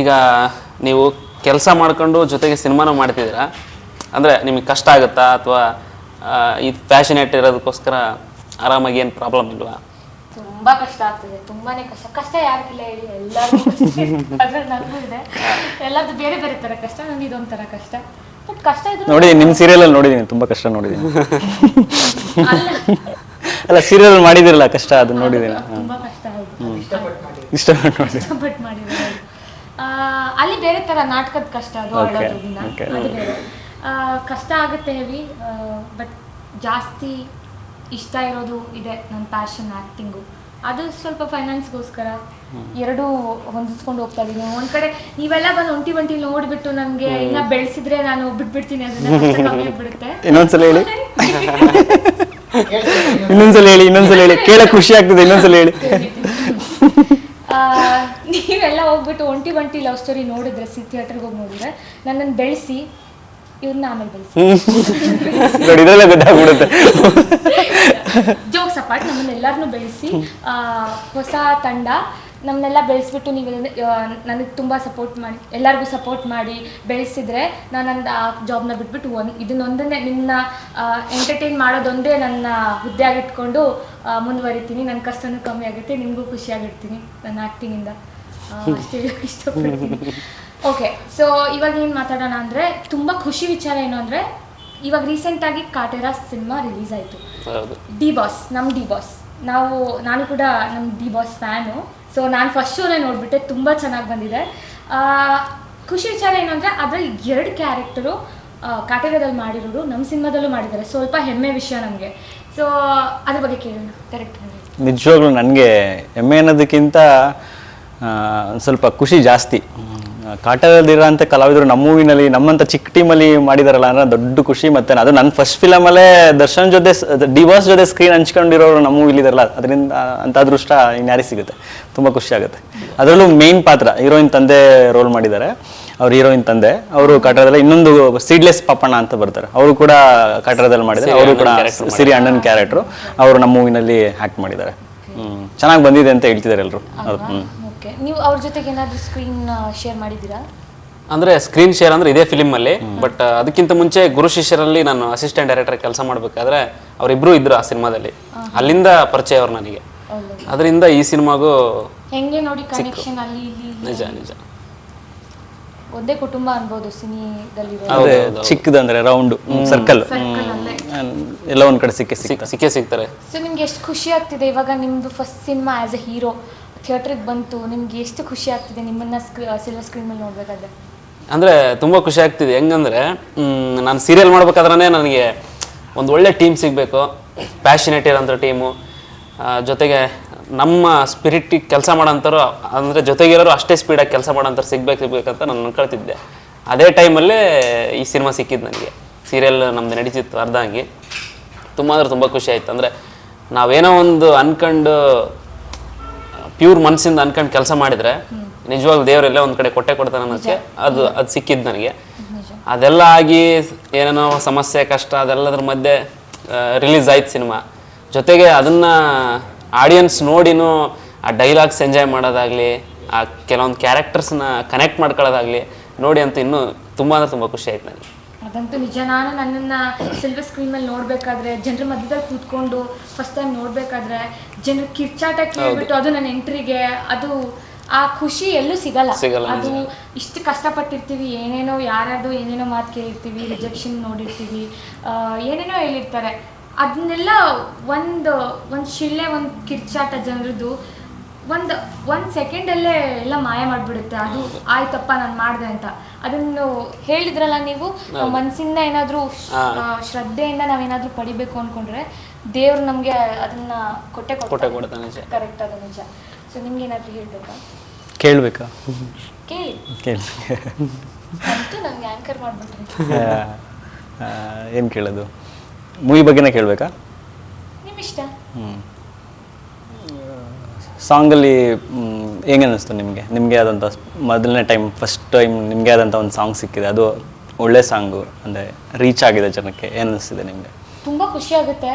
ಈಗ ನೀವು ಕೆಲಸ ಮಾಡ್ಕೊಂಡು ಜೊತೆಗೆ ಸಿನಿಮಾನ ಮಾಡ್ತಿದ್ದೀರಾ? ಅಂದರೆ ನಿಮಗೆ ಕಷ್ಟ ಆಗುತ್ತಾ? ಅಥವಾ ಈ ಫ್ಯಾಷನೇಟ್ ಇರೋದಕ್ಕೋಸ್ಕರ ಆರಾಮಾಗಿ ಏನು ಪ್ರಾಬ್ಲಮ್ ಇಲ್ವಾ? ತುಂಬಾ ಕಷ್ಟ ಆಗ್ತದೆ. ತುಂಬಾನೇ ಕಷ್ಟ. ಕಷ್ಟ ಯಾರಿಗಿಲ್ಲ ಹೇಳಿ. ಎಲ್ಲರೂ ನನಗೂ ಇದೆ. ಎಲ್ಲದು ಬೇರೆ ಬೇರೆ ತರ ಕಷ್ಟ ನನಗೆ ಇದೊಂಥರ ಕಷ್ಟ. ಬಟ್ ಕಷ್ಟ ಇದ್ರು ನೋಡಿ ನಿಮ್ಮ ಸೀರಿಯಲಲ್ಲಿ ನೋಡಿದೀನಿ. ತುಂಬಾ ಕಷ್ಟ ನೋಡಿದೀನಿ. ಅಲ್ಲ. ಅಲ್ಲ ಸೀರಿಯಲ್ ಮಾಡಿದಿರಲ್ಲ ಕಷ್ಟ ಅದನ್ನ ನೋಡಿದೀನಿ. ತುಂಬಾ ಕಷ್ಟ. ಆಯ್ತು ಇಷ್ಟಪಟ್ಟು ನೋಡಿ ಇಷ್ಟಪಟ್ಟು ಮಾಡಿ ಅಲ್ಲಿ ಬೇರೆ ತರ ನಾಟಕದ ಕಷ್ಟ ಅದು Okay, ಆಡೋದ್ರಿಂದ. ಅದು ಬೇರೆ. ಆ, ಕಷ್ಟ ಆಗುತ್ತೆ ಹೆವಿ ಬಟ್ ಜಾಸ್ತಿ ಇಷ್ಟ ಇರೋದು ಇದೆ ನನ್ನ ಪ್ಯಾಷನ್ ಆ್ಯಕ್ಟಿಂಗು ಅದು ಸ್ವಲ್ಪ ಫೈನಾನ್ಸ್ಗೋಸ್ಕರ ಎರಡೂ ಹೊಂದಿಸ್ಕೊಂಡು ಹೋಗ್ತಾ ಇದೀನಿ. ಒಂದ್ ಕಡೆ ನೀವೆಲ್ಲ ಬಂದು ಒಂಟಿ ಒಂಟಿ ನೋಡ್ಬಿಟ್ಟು ನನಗೆ ಇನ್ನ ಬೆಳೆಸಿದ್ರೆ ನಾನು ಬಿಟ್ಬಿಡ್ತೀನಿ ಅದನ್ನ ಬಿಡುತ್ತೆ ಇನ್ನೊಂದ್ಸಲ ಹೇಳಿ. ಇನ್ನೊಂದ್ಸಲ ಹೇಳಿ ಇನ್ನೊಂದ್ಸಲ ಹೇಳಿ. ಕೇಳ ಖುಷಿ ಆಗ್ತದೆ ಇನ್ನೊಂದ್ಸಲ ಹೇಳಿ. ಆ, ನೀವೆಲ್ಲ ಹೋಗ್ಬಿಟ್ಟು ಒಂಟಿ ಒಂಟಿ ಲವ್ ಸ್ಟೋರಿ ನೋಡಿದ್ರೆ ಸಿ ಥಿಯೇಟರ್ಗೆ ಹೋಗಿ ನೋಡಿದ್ರೆ ನನ್ನನ್ನು ಬೆಳೆಸಿ ಇವ್ರನ್ನ ಆಮೇಲೆ ಬೆಳೆಸಿ. ನೋಡಿ ಇದೆಲ್ಲ ಗೊತ್ತಾಗ್ಬಿಡುತ್ತೆ. ಜೋಕ್ಸ್ ಅಪಾರ್ಟ್ ನಮ್ಮನ್ನ ಎಲ್ಲರನ್ನೂ ಬೆಳೆಸಿ ಆ, ಹೊಸ ತಂಡ ನಮ್ಮನ್ನೆಲ್ಲ ಬೆಳೆಸ್ಬಿಟ್ಟು ನೀವು ನನಗೆ ತುಂಬ ಸಪೋರ್ಟ್ ಮಾಡಿ ಎಲ್ಲರಿಗೂ ಸಪೋರ್ಟ್ ಮಾಡಿ ಬೆಳೆಸಿದ್ರೆ ನಾನು ನನ್ನ ಆ ಜಾಬ್ನ ಬಿಟ್ಬಿಟ್ಟು ಒಂದು ಇದನ್ನೊಂದನ್ನೇ ನಿನ್ನ ಎಂಟರ್ಟೈನ್ ಮಾಡೋದೊಂದೇ ನನ್ನ ಹುದ್ದೆ ಆಗಿಟ್ಕೊಂಡು ಮುಂದುವರಿತೀನಿ. ನನ್ನ ಕಷ್ಟನೂ ಕಮ್ಮಿ ಆಗುತ್ತೆ ನಿಮಗೂ ಖುಷಿಯಾಗಿರ್ತೀನಿ ನನ್ನ ಆ್ಯಕ್ಟಿಂಗಿಂದ ಅಷ್ಟೇ ಹೇಳಕ್ ಇಷ್ಟಪಡ್ತೀನಿ. ಓಕೆ ಸೊ ಇವಾಗ ಏನು ಮಾತಾಡೋಣ ಅಂದರೆ ತುಂಬ ಖುಷಿ ವಿಚಾರ ಏನು ಅಂದರೆ ಇವಾಗ ರೀಸೆಂಟಾಗಿ ಕಾಟೇರ ಸಿನಿಮಾ ರಿಲೀಸ್ ಆಯಿತು. ಹೌದು. ಡಿ ಬಾಸ್ ನಮ್ಮ ಡಿ ಬಾಸ್ ನಾವು ನಾನು ಕೂಡ ನಮ್ಮ ಡಿ ಬಾಸ್ ಫ್ಯಾನು ಸೊ ನಾನು ಫಸ್ಟ್ ಶೋನೇ ನೋಡಿಬಿಟ್ಟೆ ತುಂಬ ಚೆನ್ನಾಗಿ ಬಂದಿದೆ. ಆ, ಖುಷಿ ವಿಚಾರ ಏನು ಅಂದರೆ ಅದರಲ್ಲಿ ಎರಡು ಕ್ಯಾರೆಕ್ಟರು ಕಾಟೇರದಲ್ಲಿ ಮಾಡಿರೋರು ನಮ್ಮ ಸಿನಿಮಾದಲ್ಲೂ ಮಾಡಿದ್ದಾರೆ. ಸ್ವಲ್ಪ ಹೆಮ್ಮೆ ವಿಷಯ ನಮಗೆ. ಸೊ ಅದ್ರ ಬಗ್ಗೆ ಕೇಳೋಣ. ಕರೆಕ್ಟ್ ನಿಜವಾಗ್ಲೂ ನನಗೆ ಹೆಮ್ಮೆ ಅನ್ನೋದಕ್ಕಿಂತ ಸ್ವಲ್ಪ ಖುಷಿ ಜಾಸ್ತಿ. ಕಾಟದಲ್ಲಿರೋಂಥ ಕಲಾವಿದರು ನಮ್ಮ ಮೂವಿನಲ್ಲಿ ನಮ್ಮಂಥ ಚಿಕ್ಕ ಟೀಮಲ್ಲಿ ಮಾಡಿದಾರಲ್ಲ ಅಂದ್ರೆ ದೊಡ್ಡ ಖುಷಿ. ಮತ್ತೆ ಅದು ನನ್ನ ಫಸ್ಟ್ ಫಿಲಮಲ್ಲೇ ದರ್ಶನ್ ಜೊತೆ ಡಿವೋರ್ಸ್ ಜೊತೆ ಸ್ಕ್ರೀನ್ ಹಂಚ್ಕೊಂಡಿರೋರು ನಮ್ಮ ಮೂವಿಲಿದಾರಲ್ಲ ಅದರಿಂದ ಅಂತ ಅದೃಷ್ಟ ಇನ್ಯಾರಿಗೆ ಸಿಗುತ್ತೆ? ತುಂಬ ಖುಷಿ ಆಗುತ್ತೆ. ಅದರಲ್ಲೂ ಮೇನ್ ಪಾತ್ರ ಹೀರೋಯಿನ್ ತಂದೆ ರೋಲ್ ಮಾಡಿದ್ದಾರೆ. ಅವ್ರ ಹೀರೋಯಿನ್ ತಂದೆ ಅವರು ಕಾಟರದಲ್ಲಿ ಇನ್ನೊಂದು ಸೀಡ್ಲೆಸ್ ಪಾಪಣ್ಣ ಅಂತ ಬರ್ತಾರೆ. ಅವರು ಕೂಡ ಕಾಟರದಲ್ಲಿ ಮಾಡಿದ್ದಾರೆ. ಅವರು ಕೂಡ ಸಿರಿ ಅಣ್ಣನ ಕ್ಯಾರೆಕ್ಟ್ರು ಅವರು ನಮ್ಮ ಮೂವಿನಲ್ಲಿ ಆ್ಯಕ್ಟ್ ಮಾಡಿದ್ದಾರೆ. ಹ್ಮ್. ಚೆನ್ನಾಗಿ ಬಂದಿದೆ ಅಂತ ಹೇಳ್ತಿದ್ದಾರೆ ಎಲ್ಲರೂ ಹ್ಮ್. ಓಕೆ ನೀವು ಅವ್ರ ಜೊತೆಗೆ ಏನಾದರೂ ಸ್ಕ್ರೀನ್ ಶೇರ್ ಮಾಡಿದ್ದೀರಾ? ಅಂದರೆ ಸ್ಕ್ರೀನ್ ಶೇರ್ ಅಂದರೆ ಇದೇ ಫಿಲಿಮಲ್ಲಿ ಬಟ್ ಅದಕ್ಕಿಂತ ಮುಂಚೆ ಗುರು ಶಿಷ್ಯರಲ್ಲಿ ನಾನು ಅಸಿಸ್ಟೆಂಟ್ ಡೈರೆಕ್ಟರ್ ಕೆಲಸ ಮಾಡಬೇಕಾದ್ರೆ ಅವರಿಬ್ಬರು ಇದ್ರು ಆ ಸಿನಿಮಾದಲ್ಲಿ. ಅಲ್ಲಿಂದ ಪರಿಚಯ ಅವ್ರು ನನಗೆ. ಅದರಿಂದ ಈ ಸಿನಿಮಾಗೂ ಹೆಂಗೆ ನೋಡಿ ಕನೆಕ್ಷನ್ ಅಲ್ಲಿ ಇಲ್ಲಿ ನಿಜ ನಿಜ. ಒಂದೇ ಕುಟುಂಬ ಅನ್ಬೋದು ಸಿನಿದಲ್ಲಿ ಅದೇ ಚಿಕ್ಕದಂದ್ರೆ ರೌಂಡ್ ಸರ್ಕಲ್ ಸರ್ಕಲ್ ಅಲ್ಲೇ. ಎಲ್ಲ ಒಂದ್ ಕಡೆ ಸಿಕ್ಕಿ ಸಿಕ್ಕ ಸಿಕ್ ಸಿಕ್ಕೇ ಸಿಗ್ತಾರೆ. ಸೊ ನಿಮ್ಗೆ ಎಷ್ಟು ಖುಷಿ ಆಗ್ತಿದೆ ಇವಾಗ ನಿಮ್ದು first cinema as a hero ಥಿಯೇಟ್ರಿಗೆ ಬಂತು, ನಿಮ್ಗೆ ಎಷ್ಟು ಖುಷಿ ಆಗ್ತಿದೆ ನಿಮ್ಮನ್ನ ಸಿಲ್ವರ್ ಸ್ಕ್ರೀನ್ ಮೇಲೆ ನೋಡ್ಬೇಕಾದ್ರೆ? ಅಂದರೆ ತುಂಬ ಖುಷಿ ಆಗ್ತಿದೆ. ಹೆಂಗಂದ್ರೆ ನಾನು ಸೀರಿಯಲ್ ಮಾಡ್ಬೇಕಾದ್ರೆ ನನಗೆ ಒಂದು ಒಳ್ಳೆ ಟೀಮ್ ಸಿಗಬೇಕು. ಪ್ಯಾಷನೇಟ್ ಇರೋಂಥ ಟೀಮು ಜೊತೆಗೆ ನಮ್ಮ ಸ್ಪಿರಿಟಿಗೆ ಕೆಲಸ ಮಾಡೋಂಥವ್ರು, ಅಂದರೆ ಜೊತೆಗಿರೋರು ಅಷ್ಟೇ ಸ್ಪೀಡಾಗಿ ಕೆಲಸ ಮಾಡೋಂಥವ್ರು ಸಿಗ್ಬೇಕು ಸಿಗ್ಬೇಕಂತ ನಾನು ಅನ್ಕೊಳ್ತಿದ್ದೆ. ಅದೇ ಟೈಮಲ್ಲೇ ಈ ಸಿನಿಮಾ ಸಿಕ್ಕಿದ್ದು ನನಗೆ. ಸೀರಿಯಲ್ ನಮ್ದು ನಡೀತಿತ್ತು ಅರ್ಧ ಹಂಗೆ. ತುಂಬ ಅಂದ್ರೆ ತುಂಬ ಖುಷಿ ಆಯ್ತು. ಅಂದರೆ ನಾವೇನೋ ಒಂದು ಅನ್ಕೊಂಡು ಪ್ಯೂರ್ ಮನಸ್ಸಿಂದ ಅನ್ಕೊಂಡು ಕೆಲಸ ಮಾಡಿದ್ರೆ ನಿಜವಾಗ್ಲೂ ದೇವರೆಲ್ಲ ಒಂದು ಕಡೆ ಕೊಟ್ಟೆ ಕೊಡ್ತಾನೆ ಅನ್ನೋದಕ್ಕೆ ಅದು ಅದು ಸಿಕ್ಕಿದ್ದು ನನಗೆ. ಅದೆಲ್ಲ ಆಗಿ ಏನೇನೋ ಸಮಸ್ಯೆ ಕಷ್ಟ ಅದೆಲ್ಲದ್ರ ಮಧ್ಯೆ ರಿಲೀಸ್ ಆಯ್ತು ಸಿನಿಮಾ. ಜೊತೆಗೆ ಅದನ್ನ ಆಡಿಯನ್ಸ್ ನೋಡಿನೂ ಆ ಡೈಲಾಗ್ಸ್ ಎಂಜಾಯ್ ಮಾಡೋದಾಗ್ಲಿ ಆ ಕೆಲವೊಂದು ಕ್ಯಾರೆಕ್ಟರ್ಸ್ನ ಕನೆಕ್ಟ್ ಮಾಡ್ಕೊಳ್ಳೋದಾಗ್ಲಿ ನೋಡಿ ಅಂತ ಇನ್ನೂ ತುಂಬ ಅಂದ್ರೆ ತುಂಬ ಖುಷಿ ಆಯ್ತು ನನಗೆ ಅದಂತೂ ನಿಜ. ನಾನು ನನ್ನನ್ನು ಸಿಲ್ವರ್ ಸ್ಕ್ರೀನ್ ಮೇಲೆ ನೋಡಬೇಕಾದ್ರೆ ಜನರ ಮಧ್ಯದಲ್ಲಿ ಕೂತ್ಕೊಂಡು ಫಸ್ಟ್ ಟೈಮ್ ನೋಡಬೇಕಾದ್ರೆ ಜನರ ಕಿರ್ಚಾಟ ಕೇಳ್ಬಿಟ್ಟು ಅದು ನನ್ನ ಎಂಟ್ರಿಗೆ ಅದು ಆ ಖುಷಿ ಎಲ್ಲೂ ಸಿಗಲ್ಲ. ಅದು ಇಷ್ಟು ಕಷ್ಟಪಟ್ಟಿರ್ತೀವಿ ಏನೇನೋ ಯಾರ್ಯಾರ್ದು ಏನೇನೋ ಮಾತು ಕೇಳಿರ್ತೀವಿ ರಿಜೆಕ್ಷನ್ ನೋಡಿರ್ತೀವಿ ಏನೇನೋ ಹೇಳಿರ್ತಾರೆ. ಅದನ್ನೆಲ್ಲ ಒಂದು ಒಂದು ಶಿಳ್ಳೆ ಒಂದು ಕಿರ್ಚಾಟ ಜನರದ್ದು ಒಂದು ಒಂದು ಸೆಕೆಂಡಲ್ಲೇ ಎಲ್ಲ ಮಾಯ ಮಾಡಿಬಿಡುತ್ತೆ. ಅದು ಆಯ್ತಪ್ಪ ನಾನು ಮಾಡಿದೆ ಅಂತ. ಅದನ್ನು ಹೇಳಿದ್ರಲ್ಲ ನೀವು? ಮನಸ್ಸಿಂದ ಏನಾದರೂ ಶ್ರದ್ಧೆಯಿಂದ ನಾವೇನಾದರೂ ಪಡಿಬೇಕು ಅಂದ್ಕೊಂಡ್ರೆ ದೇವ್ರು ನಮಗೆ ಅದನ್ನ ಕೊಟ್ಟೆ ಕೊಟ್ಟೆ ಕೊಡ್ತಾನೆ ನಿಜ. ಕರೆಕ್ಟ್ ಅದು ನಿಜ. ಸೊ ನಿಮ್ಗೆ ಏನಾದರೂ ಹೇಳ್ಬೇಕಾ? ಕೇಳ್ಬೇಕಾ? ಕೇಳಿ. ಕೇಳಿ. ಅಂತೂ ನಂಗೆ ಆ್ಯಂಕರ್ ಮಾಡ್ಬಿಟ್ರಿ. ಏನು ಕೇಳೋದು? ಮೂವಿ ಬಗ್ಗೆನೇ ಕೇಳಬೇಕಾ? ನಿಮ್ಮ ಇಷ್ಟ ಹ್ಞೂ ಸಾಂಗಲ್ಲಿ ಹೆಂಗೆ ಅನ್ನಿಸ್ತು ನಿಮಗೆ? ನಿಮಗೆ ಆದಂಥ ಮೊದಲನೇ ಟೈಮ್ ಫಸ್ಟ್ ಟೈಮ್ ನಿಮಗೆ ಆದಂಥ ಒಂದು ಸಾಂಗ್ ಸಿಕ್ಕಿದೆ. ಅದು ಒಳ್ಳೆ ಸಾಂಗು, ಅಂದರೆ ರೀಚ್ ಆಗಿದೆ ಜನಕ್ಕೆ ಏನು ಅನ್ನಿಸ್ತಿದೆ ನಿಮಗೆ? ತುಂಬಾ ಖುಷಿ ಆಗುತ್ತೆ.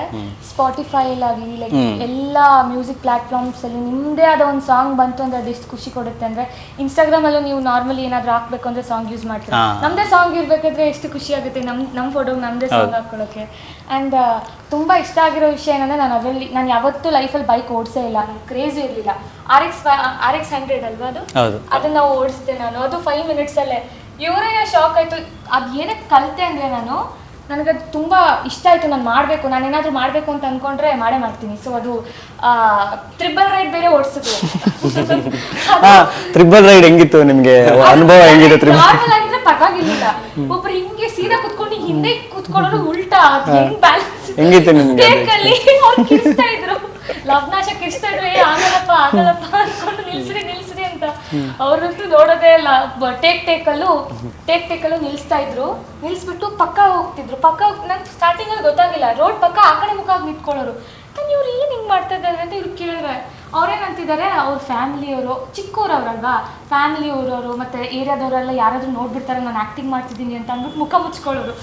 ಸ್ಪಾಟಿಫೈಲಾಗಲಿ ಲೈಕ್ ಎಲ್ಲ ಮ್ಯೂಸಿಕ್ ಪ್ಲಾಟ್ಫಾರ್ಮ್ಸ್ ಅಲ್ಲಿ ನಿಮ್ಮದೇ ಆದ ಒಂದು ಸಾಂಗ್ ಬಂತು ಅಂದ್ರೆ ಅದೆಷ್ಟು ಖುಷಿ ಕೊಡುತ್ತೆ ಅಂದ್ರೆ ಇನ್ಸ್ಟಾಗ್ರಾಮ್ ಅಲ್ಲಿ ನೀವು ನಾರ್ಮಲಿ ಏನಾದ್ರೂ ಹಾಕ್ಬೇಕು ಅಂದ್ರೆ ಸಾಂಗ್ ಯೂಸ್ ಮಾಡ್ತೀರಾ. ನಮ್ದೇ ಸಾಂಗ್ ಇರ್ಬೇಕಾದ್ರೆ ಎಷ್ಟು ಖುಷಿ ಆಗುತ್ತೆ ನಮ್ ನಮ್ಮ ಫೋಟೋಗೆ ನಮ್ದೇ ಸಾಂಗ್ ಹಾಕೊಳ್ಳೋಕೆ ಅಂಡ್ ತುಂಬಾ ಇಷ್ಟ ಆಗಿರೋ ವಿಷಯ ಏನಂದ್ರೆ ನಾನು ಅದರಲ್ಲಿ ನಾನು ಯಾವತ್ತೂ ಲೈಫಲ್ಲಿ ಬೈಕ್ ಓಡಿಸೇ ಇಲ್ಲ. ಕ್ರೇಜ್ ಇರಲಿಲ್ಲ. R X R X hundred ಅಲ್ವಾ ಅದು? ಅದನ್ನ ಓಡಿಸ್ದೆ ನಾನು. ಅದು ಫೈವ್ ಮಿನಿಟ್ಸಲ್ಲೇ ಇವರೇ ಶಾಕ್ ಆಯ್ತು. ಅದು ಏನಕ್ಕೆ ಕಲಿತೆ ಅಂದ್ರೆ ನಾನು ನನಗದು ತುಂಬ ಇಷ್ಟ ಆಯಿತು ನಾನು ಮಾಡಬೇಕು ನಾನು ಏನಾದರೂ ಮಾಡಬೇಕು ಅಂತ ಅಂದ್ಕೊಂಡ್ರೆ ಮಾಡೇ ಮಾಡ್ತೀನಿ. ಸೊ ಅದು ತ್ರಿಬಲ್ ರೈಡ್ ಬೇರೆ ಓಡಿಸಿದ್ರು ತ್ರಿಬಲ್ ರೈಡ್ ಹೆಂಗಿತ್ತು ನಿಮಗೆ? ಅನುಭವ ಹೆಂಗಿದೆ ತ್ರಿಬಲ್ ನಾರ್ಮಲ್ ಆಗಿದ್ರೆ ಪರವಾಗಿರ್ಲಿಲ್ಲ ಒಬ್ರು ಹಿಂಗೆ ಸೀದಾ ಕುತ್ಕೊಂಡು ಹಿಂದೆ ಕುತ್ಕೊಳ್ಳೋರು ಉಲ್ಟಾ ಹೆಂಗ್ ಬ್ಯಾಲೆನ್ಸ್ ಹೆಂಗಿತ್ತು ನಿಮಗೆ? ಬೇಕಲ್ಲಿ ಅವ್ರು ಕಿರಿಸ್ತಾ ಇದ್ರು. ಲವ್ನಾಶ ಕಿರಿಸ್ತಾ ಇದ್ರು ಏ ಆಗಲ್ಲಪ್ಪ ಆಗಲ್ಲಪ್ಪ ಅನ್ಕೊಂಡು ನಿಲ್ಸ್ರಿ ನಿಲ್ಸ್ರಿ ಅಂತ. ಅವ್ರಂತೂ ನೋಡೋದೇ ಇಲ್ಲ. ಟೇಕ್ ಟೇಕಲ್ಲೂ ಟೇಕ್ ಟೇಕಲ್ಲೂ ನಿಲ್ಸ್ತಾ ಇದ್ರು. ನಿಲ್ಸ್ಬಿಟ್ಟು ಪಕ್ಕ ಹೋಗ್ತಿದ್ರು. ಪಕ್ಕ ನಂಗೆ ಸ್ಟಾರ್ಟಿಂಗ್ ಅಲ್ಲಿ ಗೊತ್ತಾಗಿಲ್ಲ. ರೋಡ್ ಪಕ್ಕ ಆ ಕಡೆ ಮುಖ ಆಗಿ ನಿಂತ್ಕೊಳ್ಳೋರು. ನಾನು ಇವ್ರು ಏನು ಹಿಂಗ್ ಮಾಡ್ತಾ ಇದ್ದಾರೆ? ಅಂತ ಇವ್ರು ಕೇಳಿದ್ರೆ ಅವ್ರೇನಂತಿದ್ದಾರೆ? ಅವ್ರ ಫ್ಯಾಮಿಲಿಯವರು ಚಿಕ್ಕವ್ರು ಅವ್ರಲ್ವಾ ಫ್ಯಾಮಿಲಿ ಊರವರು ಮತ್ತೆ ಏರಿಯಾದವರೆಲ್ಲ ಯಾರಾದ್ರೂ ನೋಡ್ಬಿಡ್ತಾರೆ? ನಾನು ಆಕ್ಟಿಂಗ್ ಮಾಡ್ತಿದ್ದೀನಿ ಅಂತ ಅಂದ್ಬಿಟ್ಟು ಮುಖ ಮುಚ್ಕೊಳ್ಳೋರು.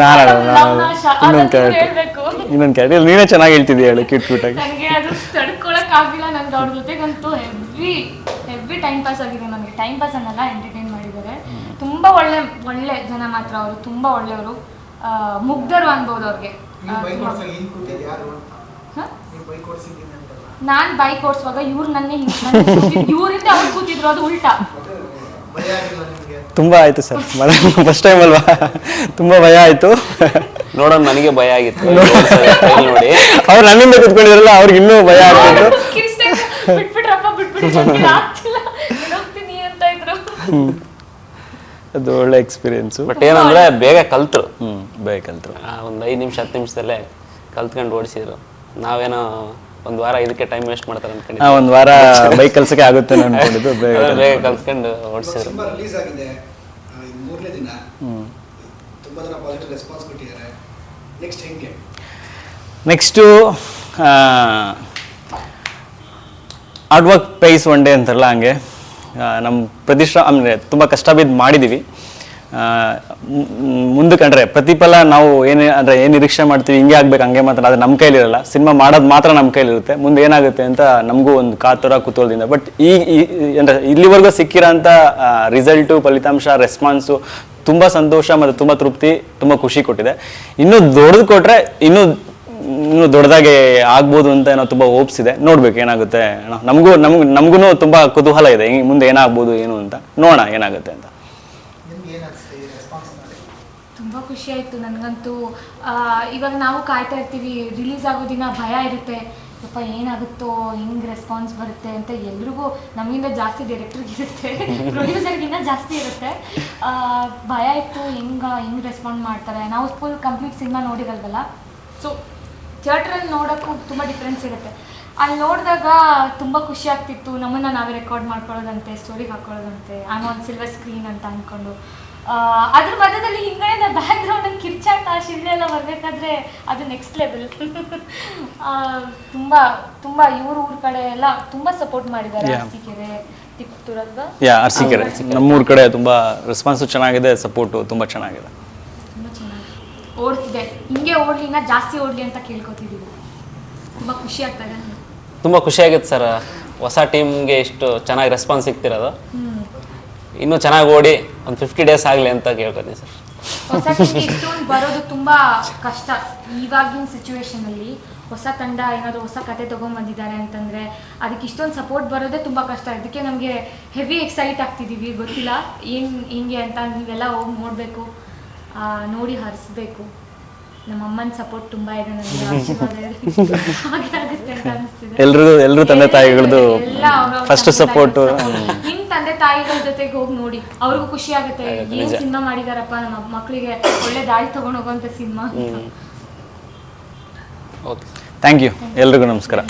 ನಾನು ಇನ್ನೊಂದು ಚೆನ್ನಾಗಿ ಹೇಳ್ತಿದ್ದೀಯ ಹೇಳು ಕಿಟ್ ಕ್ಯೂಟ್ ಆಗಿ? ನನಗೆ ಅದು ತಡ್ಕೊಳಕ್ ಆಗಿಲ್ಲ ನನ್ಗೆ ಅವ್ರ ಜೊತೆಗಂತೂ ಹೆವಿ ಹೆವಿ ಟೈಮ್ ಪಾಸ್ ಆಗಿದೆ ನನಗೆ ಟೈಮ್ ಪಾಸ್ ಅನ್ನಲ್ಲ ಎಂಟರ್ಟೈನ್ ಮಾಡಿದ್ದಾರೆ. ತುಂಬ ಒಳ್ಳೆ ಒಳ್ಳೆ ಜನ ಮಾತ್ರ ಅವರು ತುಂಬ ಒಳ್ಳೆಯವರು. ಮುಗ್ಧರು ಅನ್ಬೋದು ಅವ್ರಿಗೆ. ನಾನು ಬೈಕ್ ಓಡಿಸುವಾಗ ಇವ್ರು ನನ್ನ ಇವ್ರಿಂದ ಅವ್ರು ಕೂತಿದ್ರು ಅದು ಉಲ್ಟಾ. ತುಂಬ ಆಯಿತು ಸರ್. ಫಸ್ಟ್ ಟೈಮ್ ಅಲ್ವಾ? ತುಂಬ ಭಯ ಆಯಿತು. ನೋಡೋಣ ನನಗೆ ಭಯ ಆಗಿತ್ತು. ನೋಡಿ. ಅವ್ರು ನನ್ನಿಂದ ಕುತ್ಕೊಂಡಿದ್ರಲ್ಲ ಅವ್ರಿಗೆ ಇನ್ನೂ ಭಯ ಆಗ್ತಿತ್ತು ಕಿರಿಸ್ತಾ ಇದ್ರು, ಬಿಟ್ಬಿಟ್ರಪ್ಪ ಬಿಟ್ಬಿಟ್ರಿ ನನಗೆ ಆಗ್ತಿಲ್ಲ ನಾನು ಹೋಗ್ತೀನಿ ಅಂತ ಇದ್ರು ಅದು ಒಳ್ಳೆ ಎಕ್ಸ್ಪೀರಿಯನ್ಸು ಬಟ್ ಏನಂದ್ರೆ ಬೇಗ ಕಲ್ತರು. ಹ್ಞೂ ಬೇಕಲ್ತು ಒಂದು ಐದು ನಿಮಿಷ ಹತ್ತು ನಿಮಿಷದಲ್ಲೇ ಕಲ್ತ್ಕೊಂಡು ಓಡಿಸಿದ್ರು. ನಾವೇನೋ ಒಂದು ವಾರ ಇದಕ್ಕೆ ಟೈಮ್ ವೇಸ್ಟ್ ಮಾಡ್ತಾರೆ ಅನ್ಕೊಂಡಿದ್ವಿ. ಹಾಂ ಒಂದು ವಾರ ಬೈಕ್ ಕಲ್ಸಕ್ಕೆ ಆಗುತ್ತೆ ನಾನು ಅನ್ಕೊಂಡಿದ್ದು ಬೇಗ ಬೇಗ ಕಲ್ತ್ಕೊಂಡು ಓಡಿಸಿದ್ರು. ಸಿನಿಮಾ ರಿಲೀಸ್ ಆಗಿದೆ. ಆ, ಇದು ಮೂರನೇ ದಿನ. ತುಂಬಾ ಜನ ಪಾಸಿಟಿವ್ ರೆಸ್ಪಾನ್ಸ್ ಕೊಟ್ಟಿದ್ದಾರೆ. ನೆಕ್ಸ್ಟ್ ಹೆಂಗೆ? Next hard work prize one day ಅಂತಾರಲ್ಲ ಹಂಗೆ. ನಮ್ಮ ಪ್ರತಿಷ್ಠಾ ಅಂದರೆ ತುಂಬ ಕಷ್ಟ ಬಿದ್ದು ಮಾಡಿದ್ದೀವಿ ಮುಂದೆ ಕಂಡ್ರೆ ಪ್ರತಿಫಲ ನಾವು ಏನು, ಅಂದರೆ ಏನು ನಿರೀಕ್ಷೆ ಮಾಡ್ತೀವಿ, ಹಿಂಗೆ ಆಗ್ಬೇಕು, ಹಂಗೆ ಮಾತ್ರ ಅದು ನಮ್ಮ ಕೈಲಿರಲ್ಲ. ಸಿನಿಮಾ ಮಾಡೋದು ಮಾತ್ರ ನಮ್ಮ ಕೈಲಿರುತ್ತೆ. ಮುಂದೆ ಏನಾಗುತ್ತೆ ಅಂತ ನಮಗೂ ಒಂದು ಕಾತುರ ಕುತೂಹಲದಿಂದ. ಬಟ್ ಈ- ಅಂದರೆ ಇಲ್ಲಿವರೆಗೂ ಸಿಕ್ಕಿರೋಂಥ ರಿಸಲ್ಟು ಫಲಿತಾಂಶ ರೆಸ್ಪಾನ್ಸು ತುಂಬ ಸಂತೋಷ ಮತ್ತು ತುಂಬ ತೃಪ್ತಿ, ತುಂಬ ಖುಷಿ ಕೊಟ್ಟಿದೆ. ಇನ್ನೂ ದೊಡ್ಡದು ಕೊಟ್ಟರೆ ಇನ್ನೂ ಇನ್ನು ದೊಡ್ಡದಾಗಿ ಆಗ್ಬೋದು ಅಂತ ಏನೋ ತುಂಬ ಹೋಪ್ಸ್ ಇದೆ. ನೋಡ್ಬೇಕು ಏನಾಗುತ್ತೆ. ಏನೋ ನಮಗೂ ನಮ್ಗೆ ನಮಗೂ ತುಂಬ ಕುತೂಹಲ ಇದೆ. ಹಿಂಗೆ ಮುಂದೆ ಏನಾಗ್ಬೋದು ಏನು ಅಂತ. ನೋಡೋಣ ಏನಾಗುತ್ತೆ ಅಂತ. ನಿಮ್ಗೆ ಏನು ಅನಿಸ್ತೆ ರೆಸ್ಪಾನ್ಸ್ ಮಾಡಿ ತುಂಬ ಖುಷಿ ಆಯಿತು ನನಗಂತೂ. ಇವಾಗ ನಾವು ಕಾಯ್ತಾ ಇರ್ತೀವಿ ರಿಲೀಸ್ ಆಗೋ ದಿನ ಭಯ ಇರುತ್ತೆ. ಸ್ವಲ್ಪ ಏನಾಗುತ್ತೋ ಹೆಂಗೆ ರೆಸ್ಪಾನ್ಸ್ ಬರುತ್ತೆ ಅಂತ ಎಲ್ರಿಗೂ ನಮಗಿಂತ ಜಾಸ್ತಿ ಡೈರೆಕ್ಟರ್ಗೆ ಇರುತ್ತೆ. ಪ್ರೊಡ್ಯೂಸರ್ಗಿಂತ ಜಾಸ್ತಿ ಇರುತ್ತೆ. ಆ, ಭಯ ಇತ್ತು ಹೆಂಗೆ ಹೆಂಗೆ ರೆಸ್ಪಾಂಡ್ ಮಾಡ್ತಾರೆ. ನಾವು ಫುಲ್ ಕಂಪ್ಲೀಟ್ ಸಿನಿಮಾ ನೋಡಿರಲ್ವಲ್ಲ? ಸೊ ಥಿಯೇಟ್ರಲ್ಲಿ ನೋಡೋಕ್ಕೂ ತುಂಬ ಡಿಫ್ರೆನ್ಸ್ ಇರುತ್ತೆ. ಅಲ್ಲಿ ನೋಡಿದಾಗ ತುಂಬ ಖುಷಿ ಆಗ್ತಿತ್ತು. ನಮ್ಮನ್ನು ನಾವೇ ರೆಕಾರ್ಡ್ ಮಾಡ್ಕೊಳ್ಳೋದಂತೆ ಸ್ಟೋರಿಗೆ ಹಾಕೊಳ್ಳೋದಂತೆ ಆಮ್ ಒಂದು ಸಿಲ್ವರ್ ಸ್ಕ್ರೀನ್ ಅಂತ ಅಂದ್ಕೊಂಡು ಅದ್ರ ಮಧ್ಯದಲ್ಲಿ ಹಿಂಗಡೆ ಬ್ಯಾಕ್ ಗ್ರೌಂಡ್ ಕಿರ್ಚಾಟ ಶಿಳ್ಳೆ ಎಲ್ಲ ಬರಬೇಕಾದ್ರೆ ಅದು ನೆಕ್ಸ್ಟ್ ಲೆವೆಲ್ ತುಂಬ ತುಂಬ ಇವ್ರ ಊರ ಕಡೆ ಎಲ್ಲ ತುಂಬ ಸಪೋರ್ಟ್ ಮಾಡಿದ್ದಾರೆ. ಅರಸೀಕೆರೆ ಯಾ ಅರ್ಸಿಕೆರೆ ನಮ್ಮೂರ ಕಡೆ ತುಂಬ ರೆಸ್ಪಾನ್ಸು ಚೆನ್ನಾಗಿದೆ ಸಪೋರ್ಟು ತುಂಬ ಚೆನ್ನಾಗಿದೆ. ಓಡ್ತಿದೆ. ಹಿಂಗೆ ಓಡ್ಲಿ ಇನ್ನ ಜಾಸ್ತಿ ಓಡ್ಲಿ ಅಂತ ಕೇಳ್ಕೊತಿದ್ದೀವಿ ತುಂಬಾ ಖುಷಿ ಆಗ್ತಾ ಇದೆ ಖುಷಿ ತುಂಬ ಖುಷಿಯಾಗಿತ್ತು ಸರ್. ಹೊಸ ಟೀಮ್ಗೆ ಇಷ್ಟು ಚೆನ್ನಾಗಿ ರೆಸ್ಪಾನ್ಸ್ ಸಿಗ್ತಿರೋದು. ಇನ್ನು ಚೆನ್ನಾಗಿ ಓಡಿ ಒಂದು ಫಿಫ್ಟಿ ಡೇಸ್ ಆಗಲಿ ಅಂತ ಕೇಳ್ಕೊತೀನಿ ಸರ್. ಹೊಸ ಟೀಮ್ಗೆ ಇಷ್ಟೊಂದು ಬರೋದು ತುಂಬಾ ಕಷ್ಟ. ಇವಾಗಿನ ಸಿಚುವೇಶನ್ ಅಲ್ಲಿ ಹೊಸ ತಂಡ ಏನಾದ್ರು ಹೊಸ ಕತೆ ತಗೊಂಡ್ಬಂದಿದ್ದಾರೆ ಅಂತಂದ್ರೆ ಅದಕ್ಕೆ ಇಷ್ಟೊಂದು ಸಪೋರ್ಟ್ ಬರೋದೇ ತುಂಬಾ ಕಷ್ಟ. ಇದಕ್ಕೆ ನಮಗೆ ಹೆವಿ ಎಕ್ಸೈಟ್ ಆಗ್ತಿದೀವಿ. ಗೊತ್ತಿಲ್ಲ ಏನ್ ಹೆಂಗೆ ಅಂತ ನೀವೆಲ್ಲ ಹೋಗಿ ನೋಡ್ಬೇಕು. ನೋಡಿ ಹರಿಸ್ಬೇಕು. ನಮ್ಮ ಅಮ್ಮನ ಸಪೋರ್ಟ್ ತುಂಬಾ ಇದೆ ನನಗೆ ಆಶೀರ್ವಾದ ಇದೆ. ಹಾಗೆ ಆಗುತ್ತೆ ಅಂತ ಅನಿಸ್ತಿದೆ. ಎಲ್ರಿಗೂ ಎಲ್ರು ತಂದೆ ತಾಯಿಗಳದ್ದು ಎಲ್ಲ ಅವ್ರವ್ರ ಫಸ್ಟ್ ತಂದೆ ಸಪೋರ್ಟು support. ನಿಮ್ ತಂದೆ ತಾಯಿಗಳ ಜೊತೆಗೆ ಹೋಗಿ ನೋಡಿ. ಅವ್ರಿಗೂ ಖುಷಿ ಆಗುತ್ತೆ. ಏನ್ ಸಿನಿಮಾ ಮಾಡಿದಾರಪ್ಪ ನಮ್ಮ ಮಕ್ಕಳಿಗೆ ಒಳ್ಳೆ ದಾರಿ ತಗೊಂಡ್ ಹೋಗುವಂತ ಸಿನಿಮಾ ಓಕೆ ಥ್ಯಾಂಕ್ ಯು ಎಲ್ರಿಗೂ ನಮಸ್ಕಾರ.